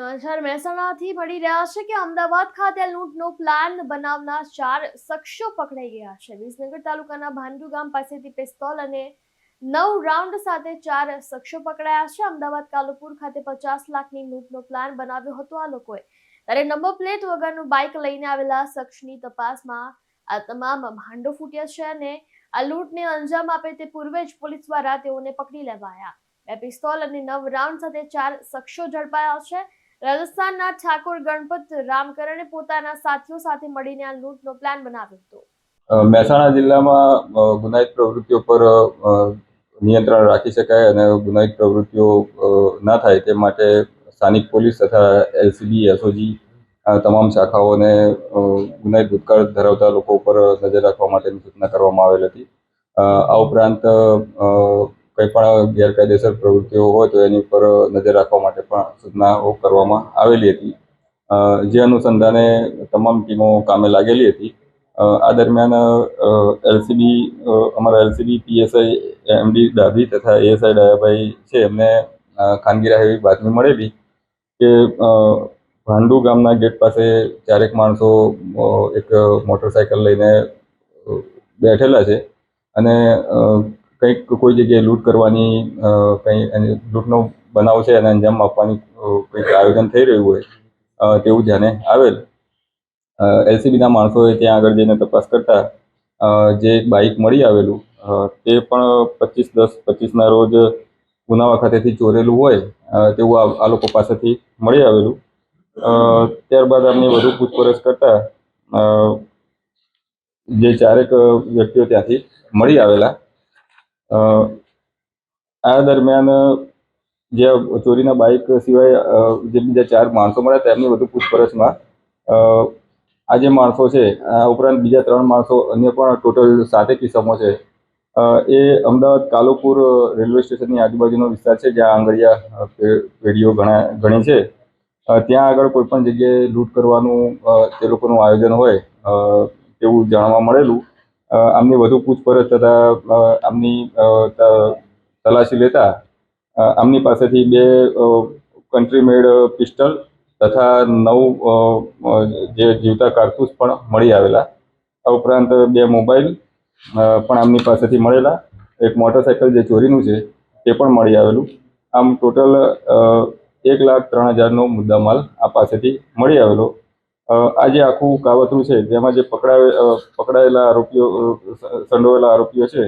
સમાચાર મહેસાણાથી મળી રહ્યા છે કે અમદાવાદ ખાતે લૂંટનો પ્લાન બનાવનાર ચાર શખ્સો પકડાઈ ગયા છે. વિસનગર તાલુકાના ભાંડુ ગામ પાસેથી પિસ્તોલ અને નવ રાઉન્ડ સાથે ચાર શખ્સો પકડાયા છે. અમદાવાદ કાલુપુર ખાતે પચાસ લાખની લૂંટનો પ્લાન બનાવ્યો હતો. આ લોકોએ ત્યારે નંબર પ્લેટ વગરનું બાઇક લઈને આવેલા શખ્સની તપાસમાં આ તમામ ભાંડો ફૂટ્યા છે અને આ લૂંટને અંજામ આપે તે પૂર્વે જ પોલીસ દ્વારા તેઓને પકડી લેવાયા. બે પિસ્તોલ અને નવ રાઉન્ડ સાથે ચાર શખ્સો ઝડપાયા છે. રાજસ્થાનના ઠાકોર ગણપત રામકરણે પોતાના સાથીઓ સાથે મળીને આ લૂંટનો પ્લાન બનાવ્યો હતો. મહેસાણા જિલ્લામાં ગુનાહિત પ્રવૃત્તિઓ પર નિયંત્રણ રાખી શકાય અને ગુનાહિત પ્રવૃત્તિઓ ના થાય તે માટે સ્થાનિક પોલીસ તથા એલસીબી એસઓજી તમામ શાખાઓને ગુનાહિત ભૂતકાળ ધરાવતા લોકો ઉપર નજર રાખવા માટેની સૂચના કરવામાં આવેલ હતી. આ ઉપરાંત કંઈ પણ ગેરકાયદેસર પ્રવૃત્તિઓ હોય તો એની ઉપર નજર રાખવા માટે પણ સૂચનાઓ કરવામાં આવેલી હતી. જે અનુસંધાને તમામ ટીમો કામે લાગેલી હતી. આ દરમિયાન એલસીબી અમારા એલસીબી, પીએસઆઈ, એમડી ડાભી તથા એએસઆઈ ડાયાભાઈ છે એમને ખાનગી રાહે એવી બાતમી મળેલી કે ભાંડુ ગામના ગેટ પાસે ચારેક માણસો એક મોટરસાયકલ લઈને બેઠેલા છે અને કંઈક કોઈ જગ્યાએ લૂંટ કરવાની કંઈ લૂંટનો બનાવ છે અને અંજામ આપવાની કંઈક આયોજન થઈ રહ્યું હોય તેવું ધ્યાને આવેલ. એલસીબીના માણસોએ ત્યાં આગળ જઈને તપાસ કરતા જે બાઇક મળી આવેલું તે પણ પચીસ દસ, પચીસના રોજ ઉનાવા ખાતેથી ચોરેલું હોય તેવું આ લોકો પાસેથી મળી આવેલું. ત્યારબાદ અમને વધુ પૂછપરછ કરતા જે ચારેક વ્યક્તિઓ ત્યાંથી મળી આવેલા. આ દરમિયાન જે ચોરીના બાઇક સિવાય જે બીજા ચાર માણસો મળ્યા તેમની વધુ પૂછપરછમાં આ જે માણસો છે, આ ઉપરાંત બીજા ત્રણ માણસો અન્ય પણ ટોટલ સાતેક કિસ્સામાં છે. એ અમદાવાદ કાલુપુર રેલવે સ્ટેશનની આજુબાજુનો વિસ્તાર છે, જ્યાં આંગળિયા પેઢીઓ ઘણા ઘણી છે. ત્યાં આગળ કોઈ પણ જગ્યાએ લૂંટ કરવાનું તે લોકોનું આયોજન હોય તેવું જાણવા મળેલું. આમની વધુ પૂછપરછ થતાં આમની તલાશી લેતા આમની પાસેથી બે કન્ટ્રી મેડ પિસ્ટલ તથા નવ જે જીવતા કારતૂસ પણ મળી આવેલા. આ ઉપરાંત બે મોબાઈલ પણ આમની પાસેથી મળેલા. એક મોટરસાયકલ જે ચોરીનું છે, તે પણ મળી આવેલું. આમ ટોટલ એક લાખ ત્રણ હજારનો મુદ્દામાલ આ પાસેથી મળી આવેલો. આ જે આખું કાવતરું છે, જેમાં જે પકડાવે પકડાયેલા આરોપીઓ સંડોવાયેલા આરોપીઓ છે,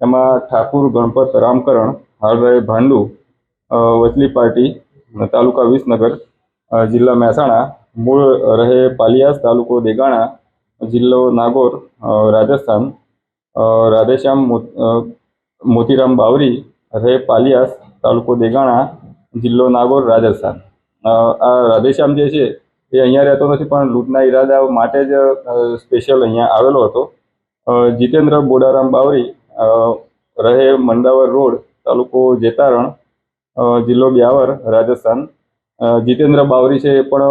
એમાં ઠાકુર ગણપત રામકરણ હાલ રહે ભાંડુ વચલી પાર્ટી તાલુકા વિસનગર જિલ્લા મહેસાણા, મૂળ રહે પાલિયાસ તાલુકો દેગાણા, જિલ્લો નાગોર રાજસ્થાન રાધેશ્યામ મોતીરામ બાવરી, રહે પાલિયાસ તાલુકો દેગાણા, જિલ્લો નાગોર, રાજસ્થાન. આ રાધેશ્યામ જે છે એ અહીંયા રહેતો નથી, પણ લૂંટના ઈરાદા માટે જ સ્પેશિયલ અહીંયા આવેલો હતો. જીતેન્દ્ર બોડારામ બાવરી રહે મંડાવર રોડ, તાલુકો જેતારણ જિલ્લો બ્યાવર, રાજસ્થાન. જીતેન્દ્ર બાવરી છે એ પણ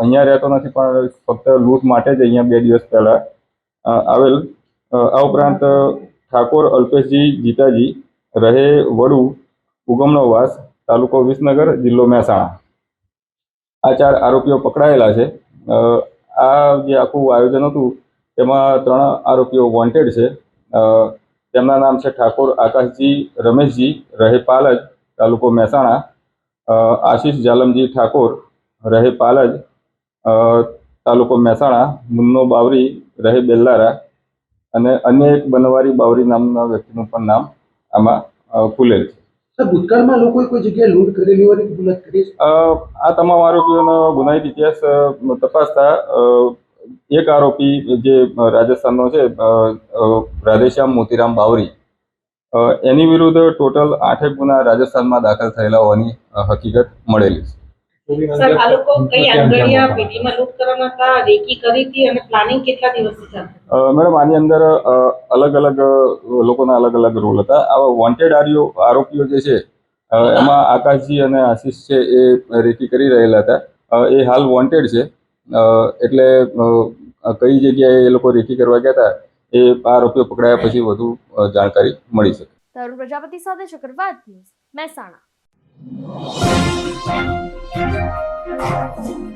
અહીંયા રહેતો નથી, પણ ફક્ત લૂંટ માટે જ અહીંયા બે દિવસ પહેલાં આવેલ. આ ઉપરાંત ઠાકોર અલ્પેશજી જીતાજી, રહે વડુ, ઉગમનો વાસ, તાલુકો વિસનગર, જિલ્લો મહેસાણા. આ ચાર આરોપીઓ પકડાયેલા છે. આ જે આખું આયોજન હતું તેમાં ત્રણ આરોપીઓ વોન્ટેડ છે. તેમના નામ છે ઠાકોર આકાશજી, રમેશજી, રહે પાલજ, તાલુકો મહેસાણા. આશીષ જાલમજી ઠાકોર, રહે પાલજ. તાલુકો મહેસાણા, મુન્નો બાવરી, રહે બેલ્લારા. અને અન્ય એક બનવારી બાવરી નામના વ્યક્તિનું પણ નામ આમાં ખુલેલ છે. ભૂતકાળમાં લોકોએ કોઈ જગ્યાએ લૂંટ કરેલી હોય કબૂલાત કરી આ તમામ આરોપીઓનો ગુનાહિત ઇતિહાસ તપાસતા એક આરોપી જે રાજસ્થાનનો છે રાધેશ્યામ મોતીરામ બાવરી એની વિરુદ્ધ ટોટલ આઠેક ગુના રાજસ્થાનમાં દાખલ થયેલા હોવાની હકીકત મળેલી છે. સર આ લોકો કઈ આંગળિયા પેઢીમાં લૂંટ કરવાના હતા? રેકી કરી હતી અને પ્લાનિંગ કેટલા દિવસથી ચાલતું મેડમ આની અંદર અલગ અલગ લોકોના અલગ અલગ રોલ હતા. આવા વોન્ટેડ આરોપીઓ જે છે એમાં આકાશજી અને આશીષ છે એ રેકી કરી રહેલા હતા. એ હાલ વોન્ટેડ છે. એટલે કઈ જગ્યાએ એ લોકો રેકી કરવા ગયા હતા એ આરોપીઓ પકડાયા પછી વધુ જાણકારી મળી શકે. તરુણ પ્રજાપતિ સાથે ચક્રવાત ન્યૂઝ મહેસાણા. છે